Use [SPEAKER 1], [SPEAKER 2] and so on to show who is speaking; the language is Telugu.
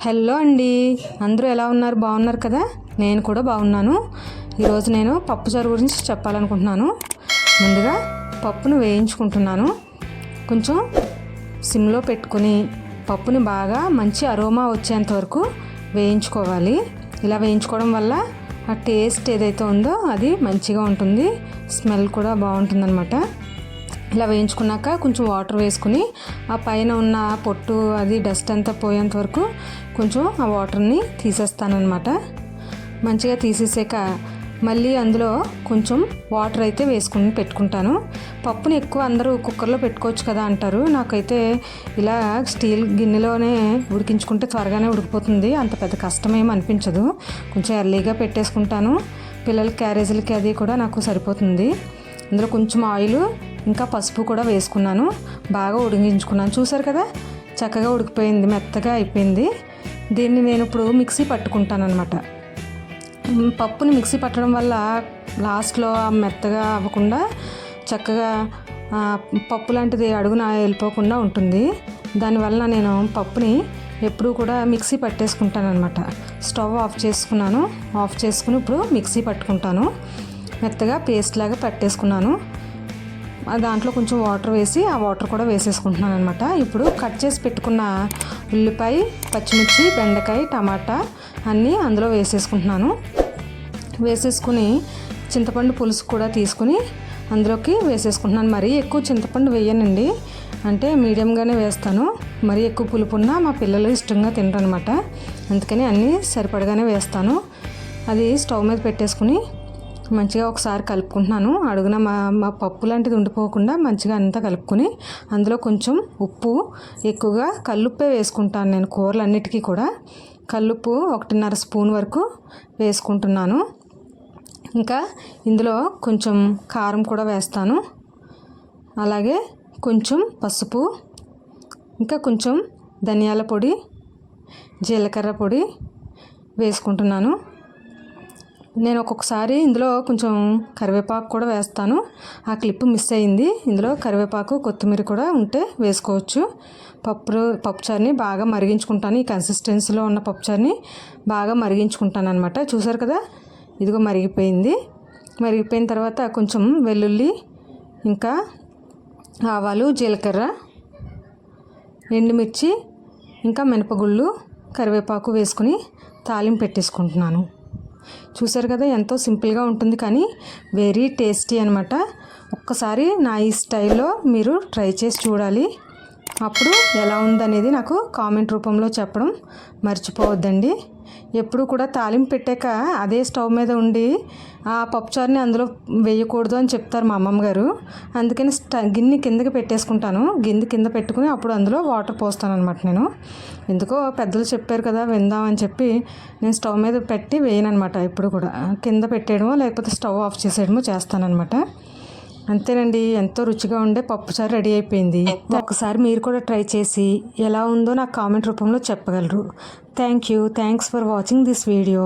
[SPEAKER 1] హలో అండి. అందరూ ఎలా ఉన్నారు? బాగున్నారు కదా? నేను కూడా బాగున్నాను. ఈరోజు నేను పప్పుచారు గురించి చెప్పాలనుకుంటున్నాను. ముందుగా పప్పును వేయించుకుంటున్నాను. కొంచెం సిమ్లో పెట్టుకుని పప్పుని బాగా మంచి అరోమా వచ్చేంత వరకు వేయించుకోవాలి. ఇలా వేయించుకోవడం వల్ల ఆ టేస్ట్ ఏదైతే ఉందో అది మంచిగా ఉంటుంది. స్మెల్ కూడా బాగుంటుందన్నమాట. ఇలా వేయించుకున్నాక కొంచెం వాటర్ వేసుకుని ఆ పైన ఉన్న పొట్టు అది డస్ట్ అంతా పోయేంత వరకు కొంచెం ఆ వాటర్ని తీసేస్తానమాట మంచిగా తీసేసాక మళ్ళీ అందులో కొంచెం వాటర్ అయితే వేసుకుని పెట్టుకుంటాను. పప్పుని ఎక్కువ అందరూ కుక్కర్లో పెట్టుకోవచ్చు కదా అంటారు. నాకైతే ఇలా స్టీల్ గిన్నెలోనే ఉడికించుకుంటే త్వరగానే ఉడికిపోతుంది. అంత పెద్ద కష్టమేం అనిపించదు. కొంచెం ఎర్లీగా పెట్టేసుకుంటాను. పిల్లల క్యారేజీలకి అది కూడా నాకు సరిపోతుంది. అందులో కొంచెం ఆయిల్ ఇంకా పసుపు కూడా వేసుకున్నాను. బాగా ఉడికించుకున్నాను. చూసారు కదా? చక్కగా ఉడికిపోయింది మెత్తగా అయిపోయింది. దీన్ని నేను ఇప్పుడు మిక్సీ పట్టుకుంటాను అనమాట పప్పుని మిక్సీ పట్టడం వల్ల లాస్ట్లో మెత్తగా అవ్వకుండా చక్కగా పప్పు లాంటిది అడుగున వెళ్ళిపోకుండా ఉంటుంది. దానివల్ల నేను పప్పుని ఎప్పుడూ కూడా మిక్సీ పట్టేసుకుంటాను అనమాట స్టవ్ ఆఫ్ చేసుకున్నాను. ఆఫ్ చేసుకుని ఇప్పుడు మిక్సీ పట్టుకుంటాను. మెత్తగా పేస్ట్ లాగా పట్టేసుకున్నాను. దాంట్లో కొంచెం వాటర్ వేసి ఆ వాటర్ కూడా వేసేసుకుంటున్నాను అనమాట ఇప్పుడు కట్ చేసి పెట్టుకున్న ఉల్లిపాయ పచ్చిమిర్చి బెండకాయ టమాటా అన్నీ అందులో వేసేసుకుంటున్నాను. వేసేసుకుని చింతపండు పులుసు కూడా తీసుకుని అందులోకి వేసేసుకుంటున్నాను. మరీ ఎక్కువ చింతపండు వేయనండి. అంటే మీడియంగానే వేస్తాను. మరీ ఎక్కువ పులుపు ఉన్నా మా పిల్లలు ఇష్టంగా తినరనమాట అందుకని అన్నీ సరిపడగానే వేస్తాను. అది స్టవ్ మీద పెట్టేసుకుని మంచిగా ఒకసారి కలుపుకుంటున్నాను. అడుగున మా మా పప్పు లాంటిది ఉండిపోకుండా మంచిగా అంతా కలుపుకొని అందులో కొంచెం ఉప్పు ఎక్కువగా కల్లుప్పే వేసుకుంటాను నేను కూరలన్నిటికీ కూడా. కల్లుప్పు ఒకటిన్నర స్పూన్ వరకు వేసుకుంటున్నాను. ఇంకా ఇందులో కొంచెం కారం కూడా వేస్తాను. అలాగే కొంచెం పసుపు ఇంకా కొంచెం ధనియాల పొడి జీలకర్ర పొడి వేసుకుంటున్నాను. నేను ఒక్కొక్కసారి ఇందులో కొంచెం కరివేపాకు కూడా వేస్తాను. ఆ క్లిప్ మిస్ అయింది. ఇందులో కరివేపాకు కొత్తిమీర కూడా ఉంటే వేసుకోవచ్చు. పప్పు పప్పుచారుని బాగా మరిగించుకుంటాను. ఈ కన్సిస్టెన్సీలో ఉన్న పప్పుచారుని బాగా మరిగించుకుంటాను అనమాట చూసారు కదా? ఇదిగో మరిగిపోయింది. మరిగిపోయిన తర్వాత కొంచెం వెల్లుల్లి ఇంకా ఆవాలు జీలకర్ర ఎండుమిర్చి ఇంకా మినపగుళ్ళు కరివేపాకు వేసుకుని తాలింపు పెట్టేసుకుంటున్నాను. చూసారు కదా ఎంతో సింపుల్గా ఉంటుంది కానీ వెరీ టేస్టీ అనమాట ఒక్కసారి నా ఈ స్టైల్లో మీరు ట్రై చేసి చూడాలి. అప్పుడు ఎలా ఉందనేది నాకు కామెంట్ రూపంలో చెప్పడం మర్చిపోవద్దండి. ఎప్పుడు కూడా తాలింపు పెట్టాక అదే స్టవ్ మీద ఉండి ఆ పప్పుచారుని అందులో వేయకూడదు అని చెప్తారు మా అమ్మమ్మ గారు. అందుకని స్ట గిన్నె కిందకి పెట్టేసుకుంటాను. గిన్నె కింద పెట్టుకుని అప్పుడు అందులో వాటర్ పోస్తాను అనమాట నేను. ఎందుకో పెద్దలు చెప్పారు కదా విందామని చెప్పి నేను స్టవ్ మీద పెట్టి వేయనమాట ఎప్పుడు కూడా. కింద పెట్టేయడమో లేకపోతే స్టవ్ ఆఫ్ చేసేయడమో చేస్తానన్నమాట. అంతేనండి ఎంతో రుచిగా ఉండే పప్పుచారు రెడీ అయిపోయింది. ఒకసారి మీరు కూడా ట్రై చేసి ఎలా ఉందో నాకు కామెంట్ రూపంలో చెప్పగలరు. Thank you. Thanks for watching this video.